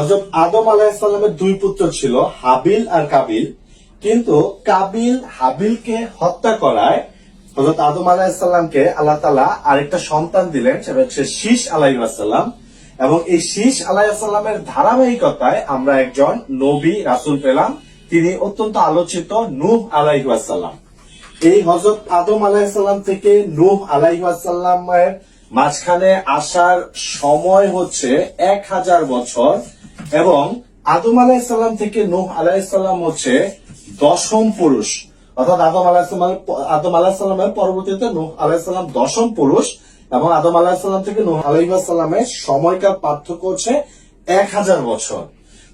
হজরত আদম আলাহিসাল্লামের দুই পুত্র ছিল, হাবিল আর কাবিল। কিন্তু কাবিল হাবিলকে হত্যা করায় হজরত আদম আলাহিসাল্লামকে আল্লাহ তালা আরেকটা সন্তান দিলেন, সেটা হচ্ছে শীষ আলাইসাল্লাম এবং এই শীষ আলাইসাল্লামের ধারাবাহিকতায় আমরা একজন নবী, রাসুল পেলাম। তিনি অত্যন্ত আলোচিত নূহ আলাইসাল্লাম এই হজরত আদম আলাইসাল্লাম থেকে নূহ আলাইসাল্লামের মাঝখানে আসার সময় হচ্ছে এক হাজার বছর এবং আদম আলাইসাল্লাম থেকে নূহ আলাইসাল্লাম হচ্ছে দশম পুরুষ। অর্থাৎ আদম আলাহিসাল্লাম আদম আলাহিসাল্লামের পরবর্তীতে নূহ আলাইসাল্লাম দশম পুরুষ এবং আদম আলাহিসাল্লাম থেকে নূহ আলাইসাল্লামের সময়কার পার্থক্য হচ্ছে এক হাজার বছর।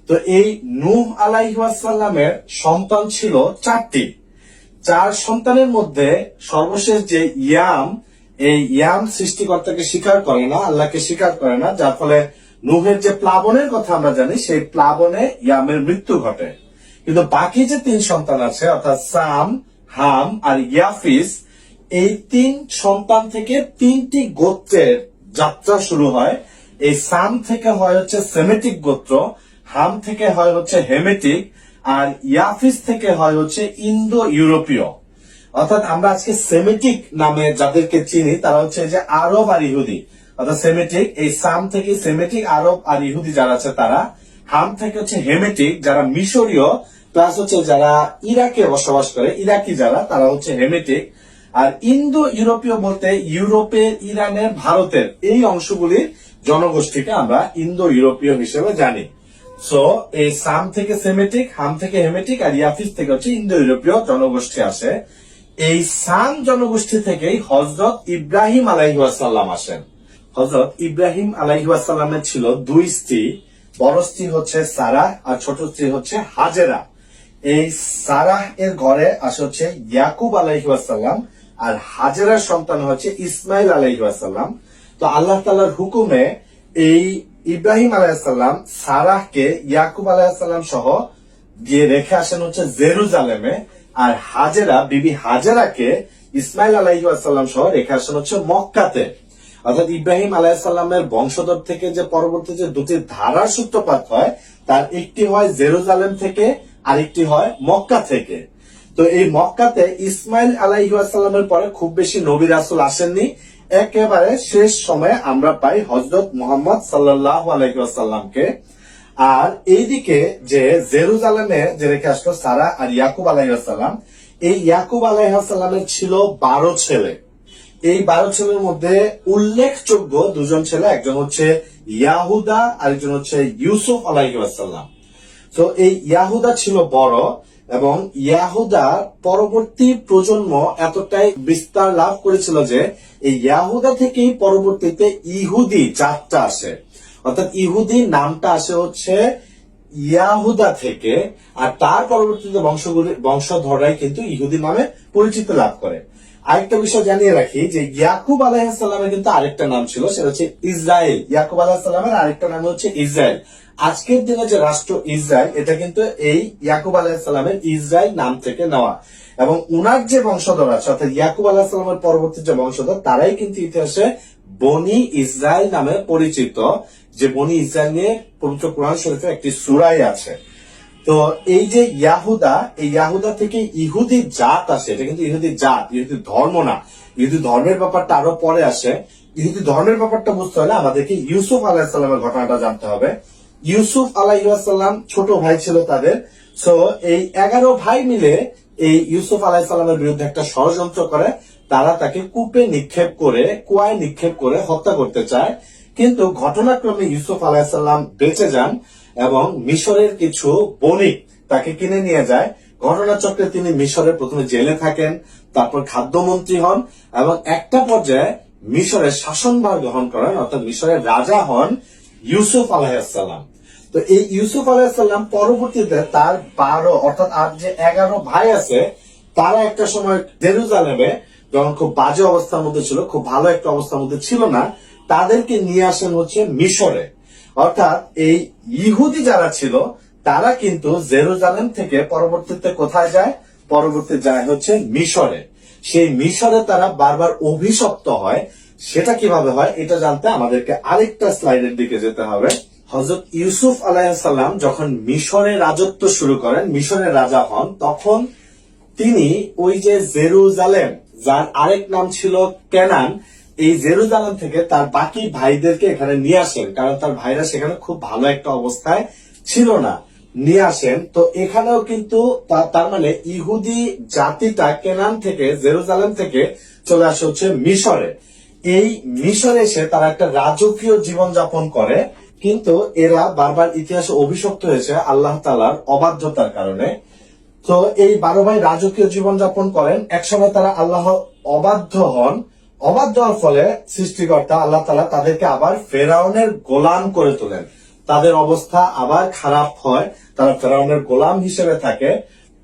তো এই নূহ আলাইসাল্লামের সন্তান ছিল চারটি। চার সন্তানের মধ্যে সর্বশেষ যে ইয়াম, এই ইয়াম সৃষ্টিকর্তাকে স্বীকার করে না, আল্লাহকে স্বীকার করে না, যার ফলে নুহের যে প্লাবনের কথা আমরা জানি, সেই প্লাবনে ইয়ামের মৃত্যু ঘটে। কিন্তু বাকি যে তিন সন্তান আছে, অর্থাৎ সাম, হাম আর ইয়াফিস, এই তিন সন্তান থেকে তিনটি গোত্রের যাত্রা শুরু হয়। এই সাম থেকে হয় হচ্ছে সেমেটিক গোত্র, হাম থেকে হয় হচ্ছে হেমেটিক, আর ইয়াফিস থেকে হয় হচ্ছে ইন্দো ইউরোপীয় অর্থাৎ আমরা আজকে সেমেটিক নামে যাদেরকে চিনি, তারা হচ্ছে যে আরব আর ইহুদি। অর্থাৎ সেমেটিক, এই সাম থেকে সেমেটিক, আরব আর ইহুদি যারা আছে তারা, হাম থেকে হচ্ছে হেমেটিক, যারা মিশরীয়, প্লাস হচ্ছে যারা ইরাকে বসবাস করে, ইরাকি যারা, তারা হচ্ছে হেমেটিক। আর ইন্দো ইউরোপীয় বলতে ইউরোপের, ইরানের, ভারতের, এই অংশগুলির জনগোষ্ঠীকে আমরা ইন্দো ইউরোপীয় হিসেবে জানি। সো এই সাম থেকে সেমেটিক, হাম থেকে হেমেটিক, আর ইয়াফিস থেকে হচ্ছে ইন্দো ইউরোপীয় জনগোষ্ঠী আসে। এই সাম জনগোষ্ঠী থেকেই হজরত ইব্রাহিম আলাইহাসাল্লাম আসেন। হজরত ইব্রাহিম আলাইহাসাল্লামের ছিল দুই স্ত্রী। বড় স্ত্রী হচ্ছে সারাহ আর ছোট স্ত্রী হচ্ছে হাজেরা। এই সারাহ এর ঘরে আসে হচ্ছে ইয়াকুব আলাইহাসাল্লাম আর হাজেরার সন্তান হচ্ছে ইসমাইল আলাইহাসাল্লাম তো আল্লাহ তালার হুকুমে এই ইব্রাহিম আলাইসাল্লাম সারাহকে ইয়াকুব আলাইসাল্লাম সহ গিয়ে রেখে আসেন হচ্ছে জেরুজালেমে আর হাজেরা, বিবি হাজেরাকে ইসমাইল আলাইসাল্লাম সহ রেখে আসেন হচ্ছে মক্কাতে। অর্থাৎ ইব্রাহিম আলাইসাল্লামের বংশধর থেকে যে পরবর্তী যে দুটি ধারার সূত্রপাত হয়, তার একটি হয় জেরুজালেম থেকে, আরেকটি হয় মক্কা থেকে। তো এই মক্কাতে ইসমাইল আলাইসাল্লামের পরে খুব বেশি নবী রাসুল আসেননি। একেবারে শেষ সময়ে আমরা পাই হজরত মোহাম্মদ সাল্লাহ আলাইসাল্লামকে আর এইদিকে যে জেরুজালেমে যে রেখে আসলো সারা আর ইয়াকুব আলাইসাল্লাম এই ইয়াকুব আলাইসাল্লামের ছিল বারো ছেলে। এই বারো ছেলের মধ্যে উল্লেখযোগ্য দুজন ছেলে, একজন হচ্ছে ইয়াহুদা, আরেকজন হচ্ছে ইউসুফ আলাইসাল্লাম তো এই ইয়াহুদা ছিল বড় এবং ইয়াহুদার পরবর্তী প্রজন্ম এতটাই বিস্তার লাভ করেছিল যে এই ইয়াহুদা থেকেই পরবর্তীতে ইহুদি জাতটা আসে। অর্থাৎ ইহুদি নামটা আসে হচ্ছে ইয়াহুদা থেকে, আর তার পরবর্তীতে বংশগুলি বংশধরাই কিন্তু ইহুদি নামে পরিচিত লাভ করে। আরেকটা বিষয় জানিয়ে রাখি যে ইয়াকুব আলাইসাল্লামের কিন্তু আরেকটা নাম ছিল, সেটা হচ্ছে ইসরায়েল। ইয়াকুব আলাহিসাল্লামের আরেকটা নাম হচ্ছে ইসরায়েল। আজকের দিনে যে রাষ্ট্র ইসরায়েল, এটা কিন্তু এই ইয়াকুব আলাহিসাল্লামের ইসরায়েল নাম থেকে নেওয়া। এবং উনার যে বংশধর আছে, অর্থাৎ ইয়াকুব আলাহিসাল্লামের পরবর্তী যে বংশধর, তারাই কিন্তু ইতিহাসে বনি ইসরায়েল নামে পরিচিত। যে বনি ইসরায়েল নিয়ে পবিত্র কোরআন শরীফে একটি সুরাই আছে। তো এই যে ইয়াহুদা, এই ইয়াহুদা থেকে ইহুদি জাত আসে, এটা কিন্তু ইহুদি জাত, ইহুদি ধর্ম না। ইহুদি ধর্মের ব্যাপারটা আরও পরে আসে। ইহুদি ধর্মের ব্যাপারটা বুঝতে হলে আমাদেরকে ইউসুফ আলাহিসাল্লামের ঘটনাটা জানতে হবে। ইউসুফ আলাইসাল্লাম ছোট ভাই ছিল তাদের। সো এই এগারো ভাই মিলে এই ইউসুফ আলাহিসাল্লামের বিরুদ্ধে একটা ষড়যন্ত্র করে। তারা তাকে কূপে নিক্ষেপ করে, কুয়ায় নিক্ষেপ করে হত্যা করতে চায়। কিন্তু ঘটনাক্রমে ইউসুফ আলাহিসাল্লাম বেঁচে যান। এবং মিশরের কিছু বণিক তাকে কিনে নিয়ে যায়। ঘটনাচক্রে তিনি মিশরের প্রথমে জেলে থাকেন, তারপর খাদ্যমন্ত্রী হন এবং একটা পর্যায়ে মিশরের শাসনভার গ্রহণ করেন, অর্থাৎ মিশরের রাজা হন ইউসুফ আলাহিসাল্লাম তো এই ইউসুফ আলাহিসাল্লাম পরবর্তীতে তার বারো, অর্থাৎ আর যে এগারো ভাই আছে, তারা একটা সময় জেরুজালেমে, যখন খুব বাজে অবস্থার মধ্যে ছিল, খুব ভালো একটা অবস্থার মধ্যে ছিল না, তাদেরকে নিয়ে আসেন হচ্ছে মিশরে। অর্থাৎ এই ইহুদি যারা ছিল, তারা কিন্তু জেরুজালেম থেকে পরবর্তীতে কোথায় যায়? পরবর্তী যায় হচ্ছে মিশরে। সেই মিশরে তারা বারবার অভিশপ্ত হয়। সেটা কীভাবে হয়? এটা জানতে আমাদেরকে আরেকটা স্লাইডের দিকে যেতে হবে। হজরত ইউসুফ আলাইসাল্লাম যখন মিশরে রাজত্ব শুরু করেন মিশরের রাজা হন, তখন তিনি ওই যে জেরুজালেম, যার আরেক নাম ছিল কেনান এই জেরুজালেম থেকে তার বাকি ভাইদেরকে এখানে নিয়ে আসেন, কারণ তার ভাইরা সেখানে খুব ভালো একটা অবস্থায় ছিল না। নিয়ে আসেন। তো এখানেও কিন্তু তার মানে ইহুদি জাতিটা কেনান থেকে, জেরুজালেম থেকে চলে আসে হচ্ছে মিশরে। এই মিশরে এসে তারা একটা রাজকীয় জীবন যাপন করে, কিন্তু এরা বারবার ইতিহাসে অভিশপ্ত হয়েছে আল্লাহ তালার অবাধ্যতার কারণে। তো এই বারো ভাই রাজকীয় জীবন যাপন করেন। একসময় তারা আল্লাহ অবাধ্য হন। অবাধ্য হওয়ার ফলে সৃষ্টিকর্তা আল্লাহ তালা তাদেরকে আবার ফেরাউনের গোলাম করে তোলেন। তাদের অবস্থা আবার খারাপ হয়। তারা ফেরাউনের গোলাম হিসেবে থাকে।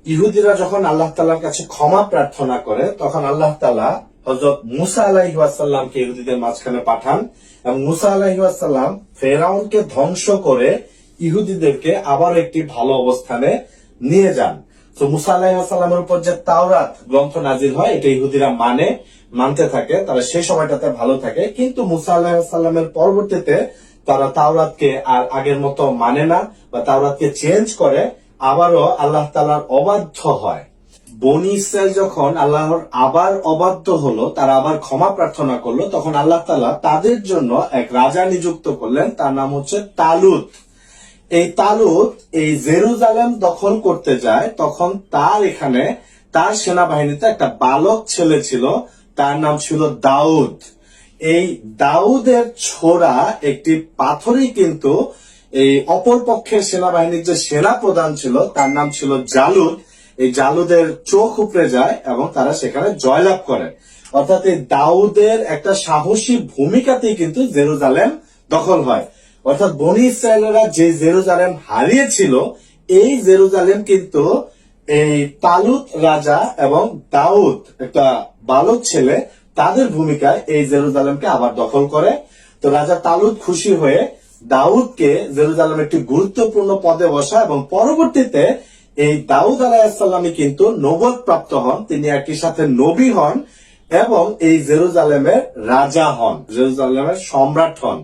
ইহুদিরা যখন আল্লাহ তালার কাছে ক্ষমা প্রার্থনা করে, তখন আল্লাহ তালা হজরত মুসা আলাহিসাল্লামকে ইহুদিদের মাঝখানে পাঠান এবং মুসা আলাহিসাল্লাম ফেরাউনকে ধ্বংস করে ইহুদিদেরকে আবার একটি ভালো অবস্থানে নিয়ে যান। তো মুসা আলাহিসাল্লামের উপর যে তাওরাত গ্রন্থ নাজির হয়, এটা ইহুদিরা মানে। মানতে থাকে তারা সেই সময়টাতে ভালো থাকে। কিন্তু মুসা আলাহিসাল্লামের পরবর্তীতে তারা তাওরাতকে আর আগের মতো মানে না বা তাওরাতকে চেঞ্জ করে, আবারও আল্লাহ তালার অবাধ্য হয়। বনি ইসরায়েল যখন আল্লাহর আবার অবাধ্য হলো, তারা আবার ক্ষমা প্রার্থনা করল, তখন আল্লাহ তালা তাদের জন্য এক রাজা নিযুক্ত করলেন, তার নাম হচ্ছে তালুত। এই তালুত এই জেরুজালেম দখল করতে যায়, তখন তার এখানে তার সেনাবাহিনীতে একটা বালক ছেলে ছিল তার নাম ছিল দাউদ। এই দাউদের ছোড়া একটি পাথরই কিন্তু এই অপর পক্ষের সেনাবাহিনীর যে সেনা প্রধান ছিল, তার নাম ছিল জালুদ। এই জালুদের চোখ উপড়ে যায় এবং তারা সেখানে জয়লাভ করে। অর্থাৎ এই দাউদের একটা সাহসী ভূমিকাতেই কিন্তু জেরুজালেম দখল হয়। অর্থাৎ বনি ইসরায়েলেরা যে জেরুজালেম হারিয়েছিল, এই জেরুজালেম কিন্তু এই তালুত রাজা এবং দাউদ একটা বালক ছেলে তাদের ভূমিকায় এই জেরুজালেমকে আবার দখল করে। তো রাজা তালুত খুশি হয়ে দাউদকে জেরুজালেম একটি গুরুত্বপূর্ণ পদে বসা এবং পরবর্তীতে এই দাউদ আলাহিসাল্লামই কিন্তু নবদ প্রাপ্ত হন। তিনি একই সাথে নবী হন এবং এই জেরুজালেমের রাজা হন, জেরুজালেমের সম্রাট হন।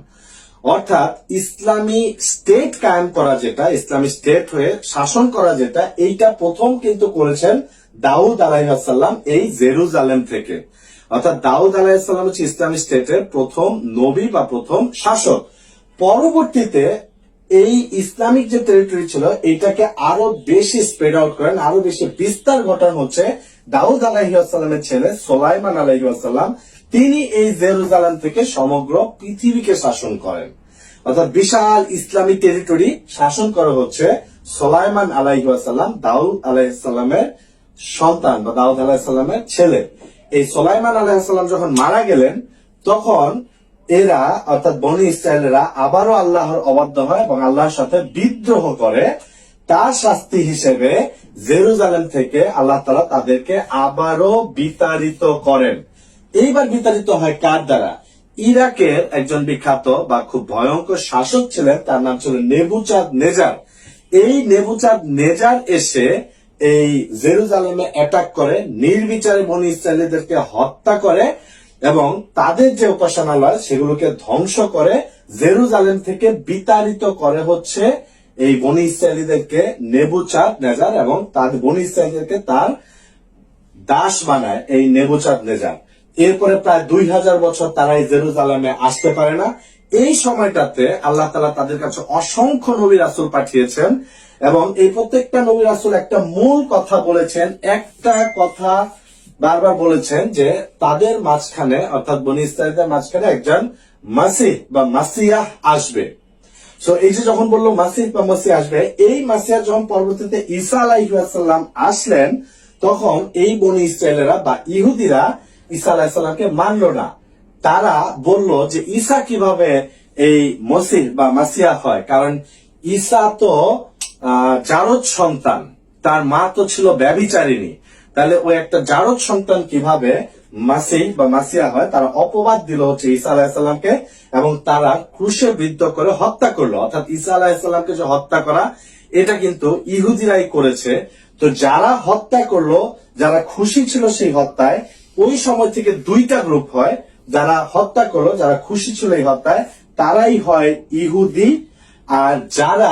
অর্থাৎ ইসলামী স্টেট কায়েম করা যেটা, ইসলামী স্টেট হয়ে শাসন করা যেটা, এইটা প্রথম কিন্তু করেছেন দাউদ আলাইসাল্লাম এই জেরুজালেম থেকে। অর্থাৎ দাউদ আলাইসাল্লাম হচ্ছে ইসলামী স্টেটের প্রথম নবী বা প্রথম শাসক। পরবর্তীতে এই ইসলামিক যে টেরিটরি ছিল এইটাকে আরও বেশি স্প্রেড আউট করেন, আরও বেশি বিস্তার ঘটান হচ্ছে দাউদ আলাহিসাল্লামের ছেলে সোলাইমান আলাহিসাল্লাম তিনি এই জেরুজালেম থেকে সমগ্র পৃথিবীকে শাসন করেন। অর্থাৎ বিশাল ইসলামী টেরিটরি শাসন করা হচ্ছে সোলাইমান আলাইসাল্লাম দাউদ আলাইসাল্লামের সন্তান বা দাউদ আলাহিসাল্লামের ছেলে। এই সোলাইমান আলাহিসাল্লাম যখন মারা গেলেন, তখন এরা, অর্থাৎ বনি ইসরায়েলেরা আবারও আল্লাহর অবাধ্য হয় এবং আল্লাহর সাথে বিদ্রোহ করে। তার শাস্তি হিসেবে জেরুজালেম থেকে আল্লাহ তালা তাদেরকে আবারও বিতাড়িত করেন। এইবার বিতাড়িত হয় কার দ্বারা? ইরাকের একজন বিখ্যাত বা খুব ভয়ঙ্কর শাসক ছিলেন, তার নাম ছিল নেবুচাঁদ নেজার। এই নেবুচাঁদ নেজার এসে এই জেরুজালেমে অ্যাটাক করে, নির্বিচারে বনি ইসরায়েলিদেরকে হত্যা করে এবং তাদের যে উপাসনালয়, সেগুলোকে ধ্বংস করে জেরুজালেম থেকে বিতাড়িত করে হচ্ছে এই বনি ইসরায়েলিদেরকে নেবুচাঁদ নেজার এবং তাদের বনি ইসরায়েলিদেরকে তার দাস বানায় এই নেবুচাঁদ নেজার। এরপরে প্রায় দুই হাজার বছর তারা এই জেরুজালেমে আসতে পারে না। এই সময়টাতে আল্লাহ তালা তাদের কাছে অসংখ্য নবী রাসুল পাঠিয়েছেন। এবং এই প্রত্যেকটা নবী রাসুল একটা মূল কথা বলেছেন, একটা কথা বারবার বলেছেন যে তাদের মাঝখানে, অর্থাৎ বনি ইসরায়েলদের মাঝখানে একজন মাসিহ বা মাসিয়াহ আসবে। সো এই যে যখন বলল মাসিহ বা মাসি আসবে, এই মাসিয়া যখন পরবর্তীতে ঈসা আলাইসাল্লাম আসলেন, তখন এই বনি ইসরায়েলেরা বা ইহুদিরা ঈসা আলাহিসাল্লামকে মানলো না। তারা বলল যে ঈসা কীভাবে এই মসিহ বা মাসিয়া হয়? কারণ ঈসা তো জারদ সন্তান। তার মা তো ছিল ব্যবিচারিণী তাহলে ওই একটা জারদ সন্তান কীভাবে মাসি বা মাসিয়া হয়, তারা অপবাদ দিল হচ্ছে ঈসা আলাহিসাল্লামকে এবং তারা ক্রুশে বৃদ্ধ করে হত্যা করল। অর্থাৎ ঈসা আলাহিসাল্লামকে যে হত্যা করা, এটা কিন্তু ইহুদিরাই করেছে। তো যারা হত্যা করল, যারা খুশি ছিল সেই হত্যায়, ওই সময় থেকে দুইটা গ্রুপ হয়। যারা হত্যা করল, যারা খুশি ছিল এই হত্যায়, তারাই হয় ইহুদি। আর যারা